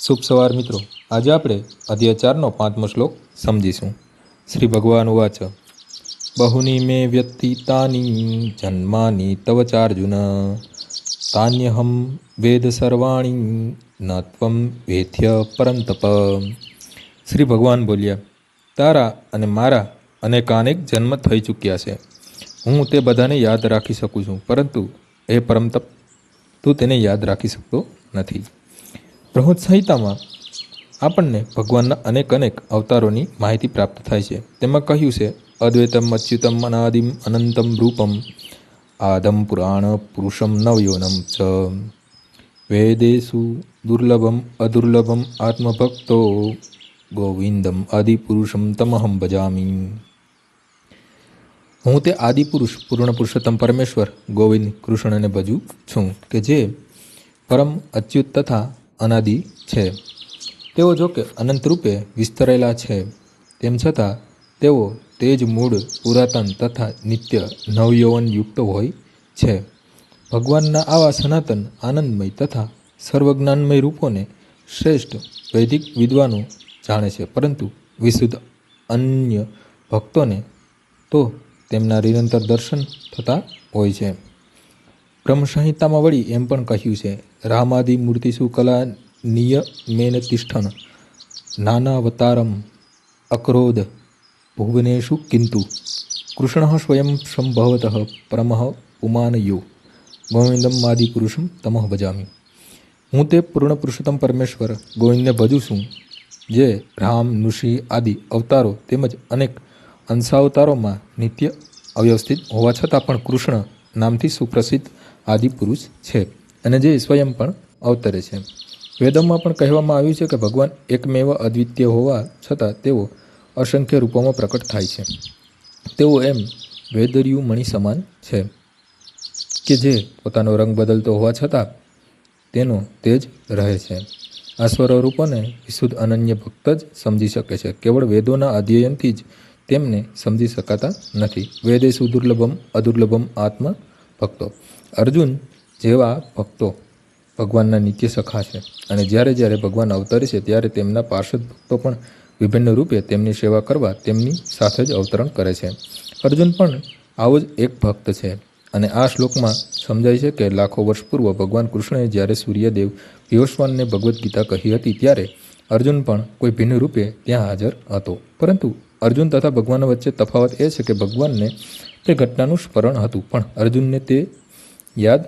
શુભ સવાર મિત્રો. આજે આપણે અધ્યાચારનો પાંચમો શ્લોક સમજીશું. શ્રી ભગવાન ઉવાચ, બહુની મે વ્યક્તિતાની જન્માની તવ ચાર્જુન, તાન્યહમ વેદ સર્વાણી ન ત્વમ વેથ્ય પરંતપ. શ્રી ભગવાન બોલ્યા, તારા અને મારા અનેકાનેક જન્મ થઈ ચૂક્યા છે. હું તે બધાને યાદ રાખી શકું છું, પરંતુ એ પરમતપ તું તેને યાદ રાખી શકતો નથી. બૃહદ સંહિતામાં આપણને ભગવાનના અનેક અનેક અવતારોની માહિતી પ્રાપ્ત થાય છે. તેમાં કહ્યું છે, અદ્વૈતમ અચ્યુતમ અનાદિમ, અનંતમ, રૂપમ, આદમ, પુરાણ, પુરુષમ, નવયોનમ, ચ. વેદેશુ, દુર્લભમ, અદુર્લભમ, આત્મભક્તો, ગોવિંદમ, આદિપુરુષમ, તમહમ ભજામી. હું તે આદિપુરુષ પૂર્ણ પુરુષોત્તમ પરમેશ્વર, ગોવિંદ કૃષ્ણને ભજું છું કે જે પરમ અચ્યુત તથા અનાદિ છે. તેઓ જોકે અનંતરૂપે વિસ્તરેલા છે, તેમ છતાં તેઓ તે જ મૂળ, પુરાતન તથા નિત્ય નવયૌવન યુક્ત હોય છે. ભગવાનના આવા સનાતન, આનંદમય તથા સર્વજ્ઞાનમય રૂપોને શ્રેષ્ઠ વૈદિક વિદ્વાનો જાણે છે, પરંતુ વિશુદ્ધ અન્ય ભક્તોને તો તેમના નિરંતર દર્શન થતા હોય છે. બ્રહ્મ સંહિતામાં વળી એમ પણ કહ્યું છે, રામાદિ મૂર્તિસુ કલા નિયમેન તિષ્ઠન નાનાવતારમ અક્રોધ ભુવનેશુ કિંતુ, કૃષ્ણ સ્વયં સંભવત પરમઃ ઉમાનયો, ગોવિંદમ આદિપુરુષમ તમઃ ભજામી. હું તે પૂર્ણ પુરુષોત્તમ પરમેશ્વર, ગોવિંદને ભજું છું, જે રામ, ઋષિ આદિ અવતારો તેમજ અનેક અંશાવતારોમાં નિત્ય અવ્યવસ્થિત હોવા છતાં પણ કૃષ્ણ નામથી સુપ્રસિદ્ધ આદિપુરુષ છે અને જે સ્વયં પણ અવતરે છે. વેદોમાં પણ કહેવામાં આવ્યું છે કે ભગવાન એકમેવ અદ્વિતીય હોવા છતાં તેઓ અસંખ્ય રૂપોમાં પ્રકટ થાય છે. તેઓ એમ વેદર્યુ મણી સમાન છે કે જે પોતાનો રંગ બદલતો હોવા છતાં તેનો તેજ રહે છે. આ સ્વરૂપોને વિશુદ્ધ અનન્ય ભક્ત જ સમજી શકે છે. કેવળ વેદોના અધ્યયનથી જ તેમને સમજી શકાતા નથી. વેદે સુદુર્લભમ અદુર્લભમ આત્મ ભક્તો. અર્જુન જેવા ભક્તો ભગવાનના નિત્ય સખા છે. અને જ્યારે જ્યારે ભગવાન અવતરે છે, ત્યારે તેમના પાર્ષદ ભક્તો પણ વિભિન્ન રૂપે તેમની સેવા કરવા તેમની સાથે જ અવતરણ કરે છે. અર્જુન પણ આવો જ એક ભક્ત છે. અને આ શ્લોકમાં સમજાય છે કે લાખો વર્ષ પૂર્વ ભગવાન કૃષ્ણએ જ્યારે સૂર્યદેવ પિયુષવાનને ભગવદ્ ગીતા કહી હતી, ત્યારે અર્જુન પણ કોઈ ભિન્ન રૂપે ત્યાં હાજર હતો. પરંતુ અર્જુન તથા ભગવાન વચ્ચે તફાવત એ છે કે ભગવાનને તે ઘટનાનું સ્મરણ હતું, પણ અર્જુનને તે યાદ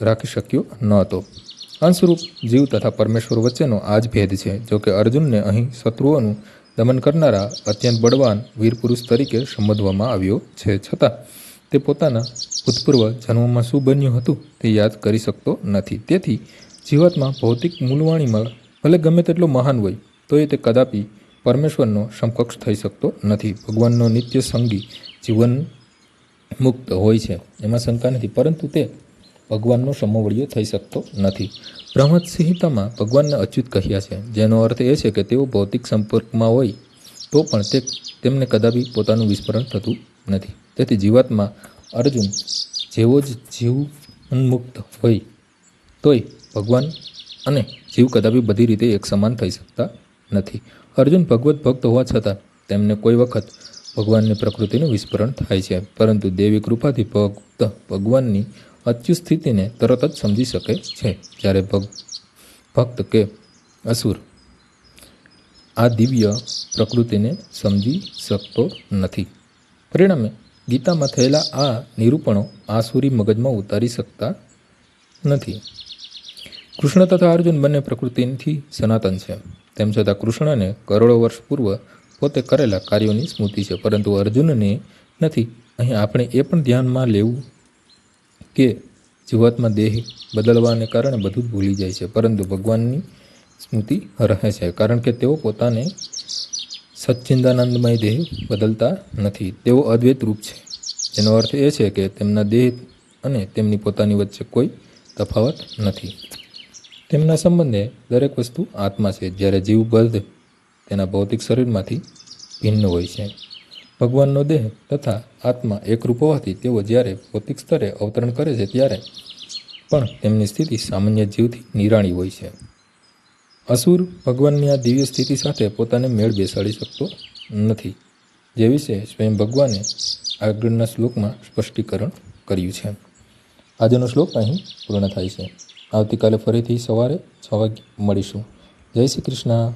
રાખી શક્યો ન હતો અંશરૂપ જીવ તથા પરમેશ્વર વચ્ચેનો આ જ ભેદ છે, જો કે અર્જુનને અહીં શત્રુઓનું દમન કરનારા અત્યંત બળવાન વીર પુરુષ તરીકે સંબોધવામાં આવ્યો છે. છતાં, તે પોતાના ભૂતપૂર્વ જન્મમાં શું બન્યું હતું તે યાદ કરી શકતો નથી. તેથી, જીવાતમાં ભૌતિક મૂલવાણીમાં ભલે ગમે તેટલો મહાન હોય તો એ તે કદાપી પરમેશ્વરનો સમકક્ષ થઈ શકતો નથી. ભગવાનનો નિત્ય સંગી જીવન મુક્ત હોય છે, એમાં શંકા નથી, પરંતુ તે ભગવાનનો સમોવડિયો થઈ શકતો નથી. બ્રહ્મદ સંહિતામાં ભગવાનને અચ્યુત કહ્યા છે, જેનો અર્થ એ છે કે તેઓ ભૌતિક સંપર્કમાં હોય તો પણ તે તેમને કદાપી પોતાનું વિસ્મરણ થતું નથી. તેથી જીવાતમાં અર્જુન જેવો જ જીવ ઉન્મુક્ત હોય, તોય ભગવાન અને જીવ કદાપી બધી રીતે એક સમાન થઈ શકતા નથી. અર્જુન ભગવત ભક્ત હોવા છતાં તેમને કોઈ વખત ભગવાનની પ્રકૃતિનું વિસ્મરણ થાય છે. પરંતુ દેવી કૃપાથી ભક્ત ભગવાનની અચ્યુત સ્થિતિને તરત જ સમજી શકે છે. જ્યારે ભક્ત કે અસુર આ દિવ્ય પ્રકૃતિને સમજી શકતો નથી. પરિણામે ગીતામાં થયેલા આ નિરૂપણો આસુરી મગજમાં ઉતારી શકતા નથી. કૃષ્ણ તથા અર્જુન બંને પ્રકૃતિથી સનાતન છે. તેમ છતાં કૃષ્ણને કરોડો વર્ષ પૂર્વ પોતે કરેલા કાર્યોની સ્મૃતિ છે. પરંતુ અર્જુનને નથી. અહીં આપણે એ પણ ધ્યાનમાં લેવું કે જીવાતમાં દેહ બદલવાને કારણે બધું જ ભૂલી જાય છે. પરંતુ ભગવાનની સ્મૃતિ રહે છે. કારણ કે તેઓ પોતાને સચ્ચિંદાનંદમય દેહ બદલતા નથી. તેઓ અદ્વૈત રૂપ છે. જેનો અર્થ એ છે કે તેમના દેહ અને તેમની પોતાની વચ્ચે કોઈ તફાવત નથી. તેમના સંબંધે દરેક વસ્તુ આત્મા છે. જ્યારે જીવ બદ્ધ તેના ભૌતિક શરીરમાંથી ભિન્ન હોય છે. ભગવાનનો દેહ તથા આત્મા એકરૂપ હોવાથી તેઓ જ્યારે ભૌતિક સ્તરે અવતરણ કરે છે ત્યારે પણ તેમની સ્થિતિ સામાન્ય જીવથી નિરાળી હોય છે. અસુર ભગવાનની આ દિવ્ય સ્થિતિ સાથે પોતાને મેળ બેસાડી શકતો નથી, જે વિશે સ્વયં ભગવાને આગળના શ્લોકમાં સ્પષ્ટીકરણ કર્યું છે. આજનો શ્લોક અહીં પૂર્ણ થાય છે. આવતીકાલે ફરીથી સવારે છ વાગે મળીશું. જય શ્રી કૃષ્ણ.